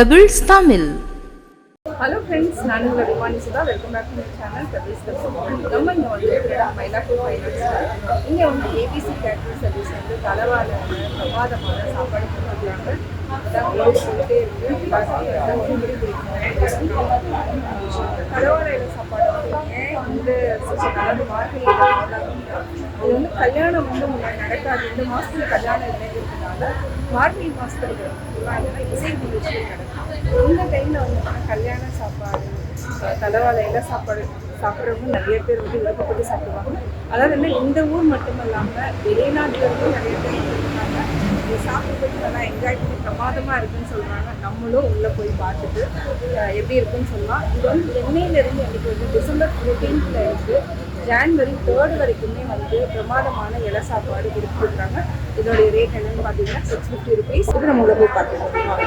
Pebbles Tamil hello friends நான் உங்கள் Rimani Sudha. Welcome back to channel pebbles Tamil நம்ம இங்கே வந்து மயிலாப்பூர் ஃபைனான்ஸில் இங்கே வந்து ஏபிசி கேட்டரிங் சர்வீஸ் வந்து தலைவாழ பிரமாதமான சாப்பாடு கொடுக்குறாங்க அதான் வீடு போயிட்டே இருக்குது தலைவாழையில சாப்பாடு வந்து ஏன் இந்த season, இது வந்து கல்யாணம் வந்து முன்னாடி நடக்காது. இந்த மாதத்துல கல்யாணம் இல்லைங்கிறதுனால மார்கழி மாதத்துல இசை நிகழ்ச்சி நடக்கும். இந்த டைமில் வந்து கல்யாண சாப்பாடு அஹ் சாப்பாடு சாப்பிட்றவங்க நிறைய பேர் வந்து விருப்பப்பட்டு சாப்பிடுவாங்க. அதாவது வந்து இந்த ஊர் மட்டும் இல்லாமல் வெளிநாட்டுல இருந்து நிறைய பேர் இருக்காங்க இது சாப்பிட்றதுக்கு நல்லா என்ஜாய் பண்ணி பிரமாதமாக இருக்குன்னு சொல்கிறாங்க நம்மளும் உள்ளே போய் பார்த்துட்டு எப்படி இருக்குன்னு சொல்லலாம். இது வந்து சென்னையிலேருந்து எனக்கு வந்து டிசம்பர் ஃபோர்டீன்த்தில் இருக்குது ஜான்வரி தேர்ட் வரைக்குமே வந்து பிரமாதமான இலை சாப்பாடு கொடுத்துருக்காங்க. இதோடைய ரேட் என்னன்னு பார்த்தீங்கன்னா சிக்ஸ் ஃபிஃப்டி ருபீஸ் இது நம்ம போய் பார்த்துக்கலாம்.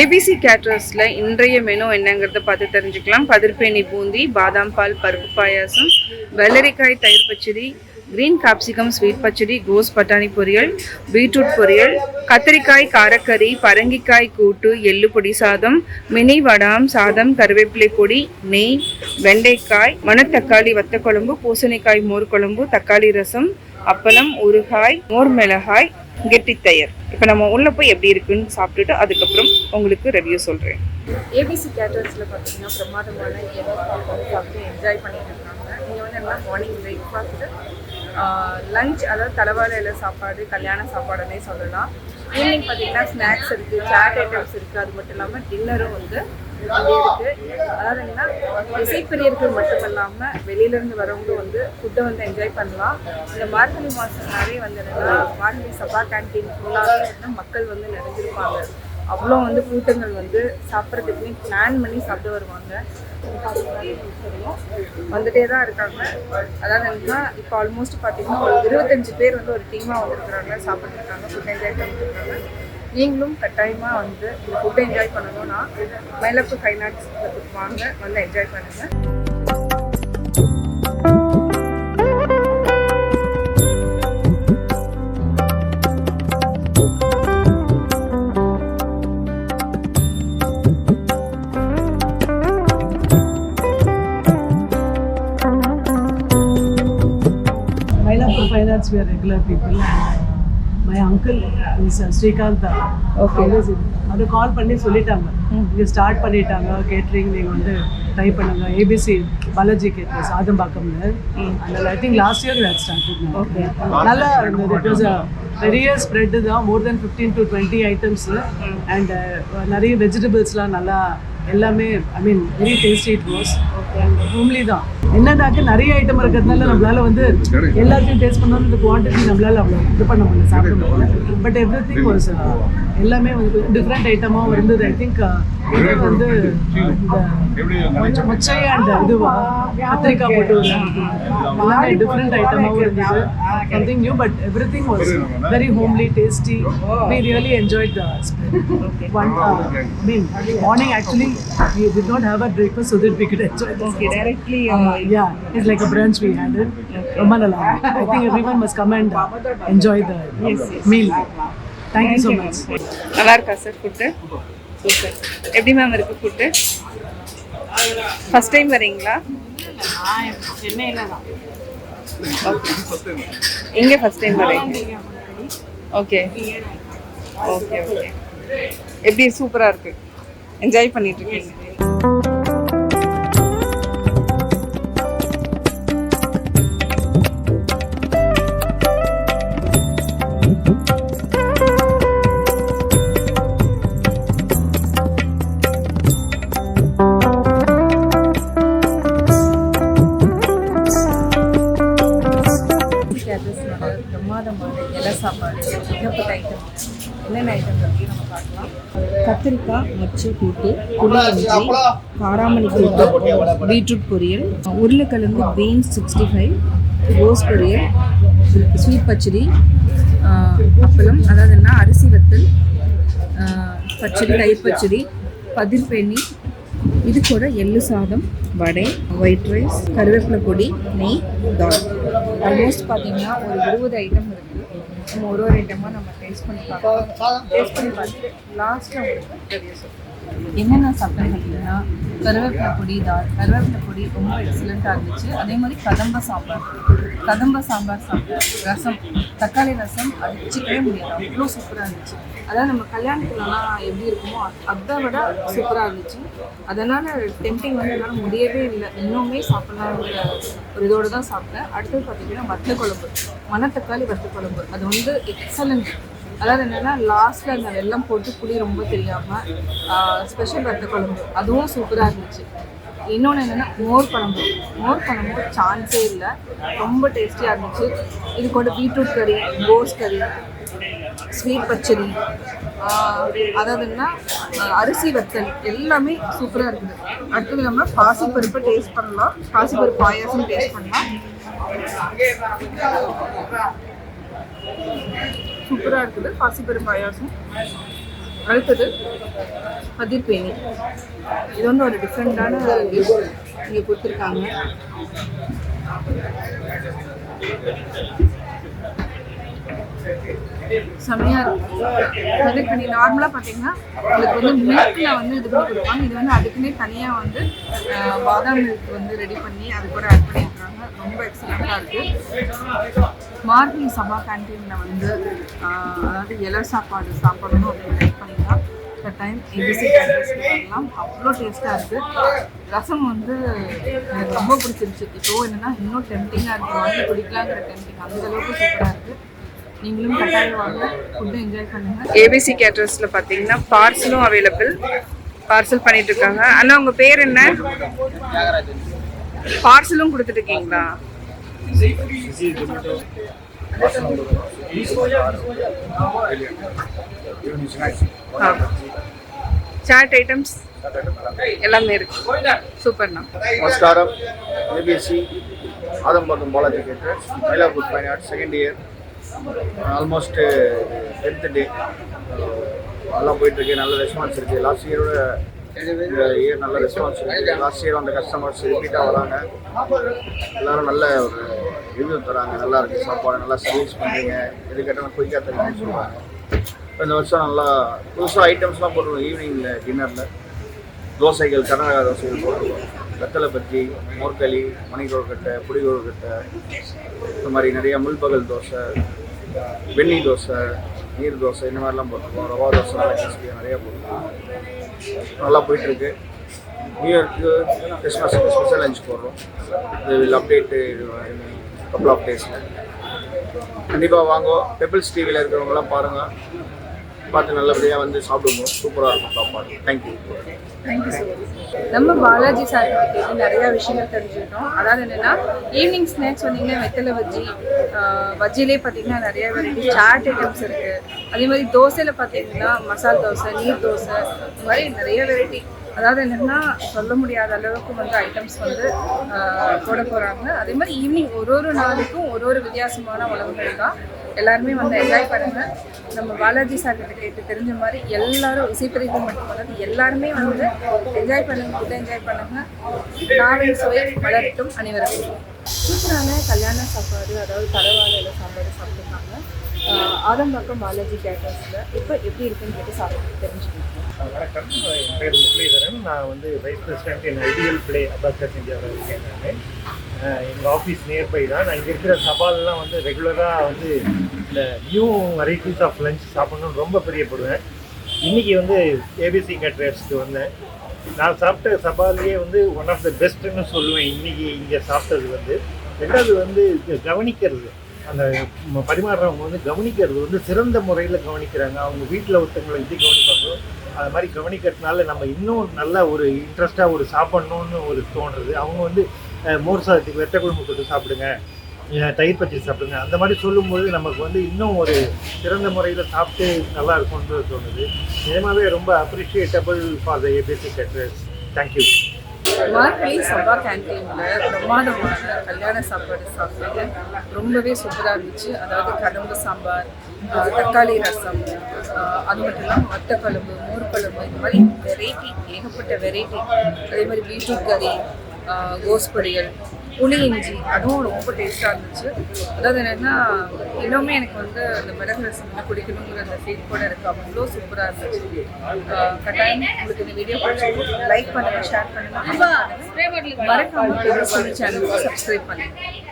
ஏபிசி கேட்டர்ஸில் இன்றைய மெனு என்னங்கிறத பார்த்து தெரிஞ்சுக்கலாம். பதிர்பேணி பூந்தி பாதாம் பால் பருப்பு பாயாசம் வெள்ளரிக்காய் தயிர் பச்சடி கிரீன் காப்சிகம் ஸ்வீட் பச்சடி கோஸ் பட்டாணி பொரியல் பீட்ரூட் பொரியல் கத்திரிக்காய் காரக்கறி பரங்கிக்காய் கூட்டு எள்ளு பொடி சாதம் மினி வடாம் சாதம் கருவேப்பிலை பொடி நெய் வெண்டைக்காய் மணத்தக்காளி வத்த குழம்பு பூசணிக்காய் மோர் குழம்பு தக்காளி ரசம் அப்பளம் ஊறுகாய் மோர் மிளகாய் கெட்டித்தயர். இப்போ நம்ம உள்ள போய் எப்படி இருக்குன்னு சாப்பிட்டுட்டு அதுக்கப்புறம் உங்களுக்கு ரிவ்யூ சொல்கிறேன் ஏபிசி கேட்டர்ஸில் பார்த்தீங்கன்னா பிரமாதமான ஏதோ சாப்பிட்டு என்ஜாய் பண்ணிட்டு இருக்காங்க. நீங்கள் வந்து என்ன மார்னிங் பிரேக்ஃபாஸ்ட்டு லஞ்ச் அதாவது தலைவாழை சாப்பாடு கல்யாண சாப்பாடுன்னே சொல்லலாம். ஈவினிங் பார்த்தீங்கன்னா ஸ்நாக்ஸ் இருக்குது சாட் ஐட்டம்ஸ் இருக்குது அது மட்டும் இல்லாமல் டின்னரும் வந்து இருக்குது அதாவது என்னன்னா இசைப்பிரியர்கள் மட்டும் இல்லாமல் வெளியிலேருந்து வரவங்க வந்து ஃபுட்டை வந்து என்ஜாய் பண்ணலாம். இந்த மார்கழி மாதம்னாலே வந்து என்னென்னா மார்கழி சபா கேன்டீன் ஃபுல்லாகவே வந்து மக்கள் வந்து நிறைஞ்சிருப்பாங்க. அவ்வளோ வந்து கூட்டங்கள் வந்து சாப்பிட்றதுக்குமே பிளான் பண்ணி சாப்பிட்டு வருவாங்க. தெரியும் வந்துட்டே தான் இருக்காங்க. அதாவது என்னன்னா இப்போ ஆல்மோஸ்ட் பார்த்தீங்கன்னா ஒரு இருபத்தஞ்சு பேர் வந்து ஒரு டீமாக வந்துருக்குறாங்க சாப்பிட்ருக்காங்க ஃபுட் என்ஜாய் பண்ணிட்டு நீங்களும் கட்டாயமாக வந்து இந்த ஃபுட்டை என்ஜாய் பண்ணணும்னா மயிலப்பு ஃபைன் ஆர்ட்ஸ் வாங்க வந்து என்ஜாய் பண்ணுங்கள் Finance, we are regular people. And my uncle is uh, Srikanth. Okay. Always அது கால் பண்ணி சொல்லிட்டாங்க. இங்கே ஸ்டார்ட் பண்ணிட்டாங்க கேட்ரிங் நீங்கள் வந்து ட்ரை பண்ணுங்க. ஏபிசி பாலாஜி கேட்ரிங் ஆதம்பாக்கம்ல அதனால் I think last year we'd start okay நல்லா இருந்தது. இட் வாஸ் பெரிய ஸ்ப்ரெட்டு தான். More than fifteen to twenty items and நிறைய வெஜிடபிள்ஸ்லாம் நல்லா எல்லாமே I mean very tasty it was homely தான். என்னன்னாக்க நிறைய ஐட்டம் இருக்கிறதுனால நம்மளால வந்து எல்லாத்தையும் டேஸ்ட் பண்ணாலும் இந்த குவான்டிட்டி நம்மளால அவ்வளோ இது பண்ண முடியல சாப்பிட முடியல. பட் எவ்ரி திங் வாஸ் எல்லாமே வந்து டிஃப்ரெண்ட் ஐட்டமாகவும் இருந்தது ஐ திங்க் இது வந்து இந்த மொச்சை அண்ட் இதுவா கத்திரிக்காய் போட்டு ஒரு எல்லாமே டிஃப்ரெண்ட் ஐட்டமாகவும் இருந்தது something new but everything was very homely tasty we really enjoy the one uh, I mean morning actually we did not have a breakfast so that we could enjoy this. Okay directly Uh, yeah, it's like a brunch we had it. ரொம்ப நல்லா இருக்கு. I think everyone must come and uh, enjoy the meal. You so much. நல்லா இருக்கா sir food super எப்படி ma'am இருக்கு food first time வரீங்களா எங்கே first time வரீங்க ஓகே ஓகே ஓகே எப்படி சூப்பராக இருக்கு? என்ஜாய் பண்ணிட்டு இருக்கீங்க. கத்திரிக்காய் மொச்சை கூட்டு புளியிஞ்சி காராமணி கூட்டு பீட்ரூட் பொரியல் உருளைக்கிழங்கு பீன்ஸ் சிக்ஸ்டி ஃபைவ் ரோஸ் பொரியல் ஸ்வீட் பச்சடி ஆஹ், அப்பளம் அதாவது என்ன அரிசி வத்தல் பச்சடி தயிர் பச்சடி பதிர்பெண்ணி இது கூட எள்ளு சாதம் வடை ஒயிட் ரைஸ் கருவேப்பிலை பொடி நெய் தால் ஆல்மோஸ்ட் பார்த்தீங்கன்னா ஒரு இருபது ஐட்டம் நம்ம ஒரு ஒரு ஐட்டமாக நம்ம டேஸ்ட் பண்ணி பார்ப்போம் டேஸ்ட் பண்ணி பார்த்துட்டு லாஸ்ட்டாக உங்களுக்கு தெரிய சொல்லுங்கள் என்னென்ன சாப்பிட்டேன்னு அப்படின்னா கருவேப்பிலை பொடி தால் கருவேப்பிலை பொடி ரொம்ப எக்ஸலண்ட்டாக இருந்துச்சு. அதே மாதிரி கதம்ப சாம்பார். கதம்ப சாம்பார் சாப்பிட்டேன் ரசம் தக்காளி ரசம் அடிச்சிக்கவே முடியாது. அவ்வளோ சூப்பராக இருந்துச்சு. அதாவது நம்ம கல்யாணத்துலலாம் எப்படி இருக்குமோ அதை விட சூப்பராக இருந்துச்சு. அதனால் டெம்டிங் வந்து என்னால் முடியவே இல்லை. இன்னுமே சாப்பிட்லாங்கிற ஒரு இதோடு தான் சாப்பிட்டேன். அடுத்தது பார்த்தீங்கன்னா வத்த குழம்பு மணத்தக்காளி வத்த குழம்பு அது வந்து எக்ஸலண்ட் அதாவது என்னென்னா லாஸ்ட்டில் அந்த வெள்ளம் போட்டு புளி ரொம்ப தெரியாமல் ஸ்பெஷல் வத்த குழம்பு. அதுவும் சூப்பராக இருந்துச்சு. இன்னொன்று என்னென்னா மோர் குழம்பு. மோர் குழம்பு சான்ஸே இல்லை. ரொம்ப டேஸ்டியாக இருந்துச்சு. இது கூட பீட்ரூட் கறி கோஸ் கறி ஸ்வீட் பச்சடி அதாவதுன்னா அதாவது என்ன அரிசி வத்தல் எல்லாமே சூப்பராக இருக்குது. அடுத்தது நம்ம பாசிப்பருப்பை டேஸ்ட் பண்ணலாம். பாசிப்பருப்பு பாயாசம் டேஸ்ட் பண்ணலாம். சூப்பராக இருக்குது. பாசிப்பருப்பு பாயாசம் அடுத்தது பதிர்பேணி இது வந்து ஒரு டிஃப்ரெண்ட்டான டிஷ் இங்கே கொடுத்துருக்காங்க. செம்மையாக இருக்கும். பதிர்பேணி நார்மலாக பார்த்தீங்கன்னா உங்களுக்கு வந்து மில்கில் வந்து இது பண்ணி கொடுப்பாங்க. இது வந்து அதுக்குன்னே தனியாக வந்து பாதாம் மில்க் வந்து ரெடி பண்ணி அது கூட ஆட் பண்ணியிருக்காங்க. ரொம்ப எக்ஸலண்ட்டாக இருக்குது மார்கழி சபா கேன்டீனில் வந்து அதாவது இலை சாப்பாடு சாப்பிடணும் அப்படின்னு ட்ரை பண்ணிங்கன்னா இந்த டைம் ஏபிசி பண்ணலாம் அவ்வளோ டேஸ்ட்டாக இருக்குது ரசம் வந்து எனக்கு ரொம்ப பிடிச்சிருச்சு. இப்போ என்னென்னா இன்னும் டெம்டிங்காக இருக்குது வாங்கி குடிக்கலாங்கிற டெம்டிங் அந்த அளவுக்கு சூப்பராக இருக்குது நீங்களும் கட்டாயம் வாங்க. ஃபுட்டு என்ஜாய் பண்ணுங்கள் ஏபிசி கேட்டர்ஸில் பார்த்தீங்கன்னா பார்சலும் அவைலபிள் பார்சல் பண்ணிட்டு இருக்காங்க. அண்ணா உங்கள் பேர் என்ன? பார்சலும் கொடுத்துட்டு இருக்கீங்களா? சாட் ஐட்டம்ஸ் எல்லாமே இருக்கு. சூப்பர்ண்ணா நமஸ்காரம். ABSC Adambakkam Balaji cater Mylapore fine arts second year almost tenth day நல்லா போயிட்டுருக்கு நல்ல ரெஸ்பான்ஸ் இருக்குது லாஸ்ட் இயரோட இயர் நல்ல ரெஸ்பான்ஸ் இருக்குது லாஸ்ட் இயர் வந்த கஸ்டமர்ஸ் ரிப்பீட்டாக வராங்க. எல்லாரும் நல்ல ஒரு ரிவ்யூ தராங்க. நல்லா இருக்குது சாப்பாடு. நல்லா சர்வீஸ் பண்ணுறீங்க எது கேட்டாலும் குயிக்காக தருவீங்கன்னு சொல்லுவாங்க இப்போ இந்த வருஷம் நல்லா புதுசாக ஐட்டம்ஸ்லாம் போட்டுருவோம் ஈவினிங்கில் டின்னரில் தோசைகள் கர்நாடகா தோசைகள் போடுவோம் வெத்தலை பற்றி மோர்களி மணிக்கொழுக்கட்டை புடி இந்த மாதிரி நிறைய முள்பகல் தோசை வெண்ணி தோசை நீர் தோசை இந்த மாதிரிலாம் போட்டிருக்கோம். ரவா தோசை நல்லா கிறிஸ்பியாக நிறையா போட்டிருக்கோம். நல்லா போயிட்டுருக்கு. நியூ இயர்க்கு கிறிஸ்மஸுக்கு ஸ்பெஷல் லஞ்ச் போடுறோம். வில் அப்டேட்டு கப்பல் ஆஃப் டேஸில் கண்டிப்பாக வாங்கோ. பெப்பிள்ஸ் டிவியில் இருக்கிறவங்களாம் பாருங்கள் பார்த்து நல்லபடியாக வந்து சாப்பிடுவோம். சூப்பராக இருக்கும் சாப்பாடு. தேங்க்யூ தேங்க்யூ நம்ம பாலாஜி சார் கேட்டு நிறைய விஷயங்கள் தெரிஞ்சுக்கிட்டோம். அதாவது என்னன்னா ஈவினிங் ஸ்நாக்ஸ் வந்தீங்கன்னா வெத்தலை வஜ்ஜி வஜ்ஜிலே பார்த்தீங்கன்னா நிறைய வெரைட்டி சாட் ஐட்டம்ஸ் இருக்கு. அதே மாதிரி தோசையில் பார்த்தீங்கன்னா மசால் தோசை நீர் தோசை இந்த மாதிரி நிறைய வெரைட்டி அதாவது என்னென்னா சொல்ல முடியாத அளவுக்கு வந்து ஐட்டம்ஸ் வந்து போட போகிறாங்க அதே மாதிரி ஈவினிங் ஒரு ஒரு நாளுக்கும் ஒரு ஒரு வித்தியாசமான உணவுகள் தான் எல்லாருமே வந்து என்ஜாய் பண்ணுங்க நம்ம பாலாஜி சார் கிட்ட கேட்டு தெரிஞ்ச மாதிரி எல்லாரும் இசைப்பிரிவு மட்டும் அதாவது எல்லாருமே வந்து என்ஜாய் பண்ணுங்க ஃபுட்டை என்ஜாய் பண்ணுங்க நாவின் சுவை வளர்த்தும் அனைவருக்கும். சூப்பரான கல்யாண சாப்பாடு அதாவது பரவாயில்ல சாப்பாடு சாப்பிட்டுருக்காங்க. ஆஹ் ஆதம்பாக்கம் பாலாஜி கேட்டர்ஸில் இப்போ எப்படி இருக்குன்னு கேட்டு சாப்பிட்டு தெரிஞ்சுக்கணும் வணக்கம். என் பேர் முரளிதரன். நான் வந்து வைஸ் பிரசிடென்ட் என் ஐடியல் பிளே அபாக்கஸ் இந்தியாவில் இருக்கேன் நான். எங்கள் ஆஃபீஸ் நியர்பை தான். நான் இங்கே இருக்கிற சவால்லாம் வந்து ரெகுலராக வந்து இந்த நியூ வெரைட்டிஸ் ஆஃப் லஞ்ச் சாப்பிட்ணுன்னு ரொம்ப பிரியப்படுவேன். இன்றைக்கி வந்து ஏபிசி கேட்ரேட்ஸ்க்கு வந்தேன். நான் சாப்பிட்ட சபாலேயே வந்து ஒன் ஆஃப் த பெஸ்ட்டுன்னு சொல்லுவேன். இன்றைக்கி இங்கே சாப்பிட்டது வந்து. ரெண்டாவது வந்து கவனிக்கிறது. அந்த பரிமாறுறவங்க வந்து கவனிக்கிறது வந்து சிறந்த முறையில் கவனிக்கிறாங்க. அவங்க வீட்டில் ஒருத்தவங்களை எப்படி கவனிப்பாங்களோ அது மாதிரி கவனிக்கிறதுனால நம்ம இன்னும் நல்லா ஒரு இன்ட்ரெஸ்ட்டாக ஒரு சாப்பிட்ணுன்னு ஒரு தோன்றுறது அவங்க வந்து மோர் சாதத்துக்கு வெட்டக்குழம்பு கொடுத்து தொட்டு சாப்பிடுங்க. தயிர் பச்சடி சாப்பிடுங்க. அந்த மாதிரி சொல்லும்போது நமக்கு வந்து இன்னும் ஒரு சிறந்த முறையில் சாப்பிட்டு நல்லா இருக்கும்ன்றது தோணுது. நிஜமாவே ரொம்ப appreciable for the ABC caterers thank you Margazhi சபா கேன்டீனில் பிரமாதமான கல்யாண சாப்பாடு சாப்பிட்டேன் ரொம்பவே சூப்பராக இருந்துச்சு. அதாவது கடம்பு சாம்பார் தக்காளி ரசம் அது மட்டும் இல்லாமல் மட்டக்கழம்பு குழம்பு இந்த மாதிரி வெரைட்டி ஏகப்பட்ட வெரைட்டி அதே மாதிரி பீட்ரூட் கறி ஆஹ் கோஸ் பொரியல் புளி இஞ்சி அதுவும் ரொம்ப டேஸ்ட்டாக இருந்துச்சு. அதாவது என்னென்னா இன்னுமே எனக்கு வந்து அந்த மிளகு ரசம் வந்து குடிக்கணுங்கிற அந்த ஃபீல் கூட இருக்கு அவ்வளோ சூப்பராக இருந்துச்சு. கட்டாயம் உங்களுக்கு இந்த வீடியோ பிடிச்சிருக்கு லைக் பண்ணுங்க ஷேர் பண்ணுங்க. மறக்காம சொல்லி சேனலுக்கு சப்ஸ்கிரைப் பண்ணுங்க.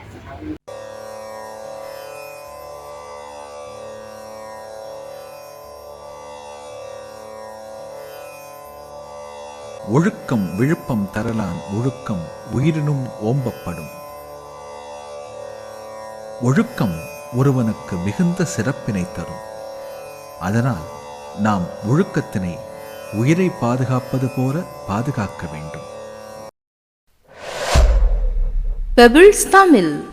ஒழுக்கம் விழுப்பம் தரலான் ஒழுக்கம் உயிரினும் ஓம்பப்படும். ஒழுக்கம் ஒருவனுக்கு மிகுந்த சிறப்பினை தரும். அதனால் நாம் ஒழுக்கத்தினை உயிரை பாதுகாப்பது போல பாதுகாக்க வேண்டும். பெபிள்ஸ் தமிழ்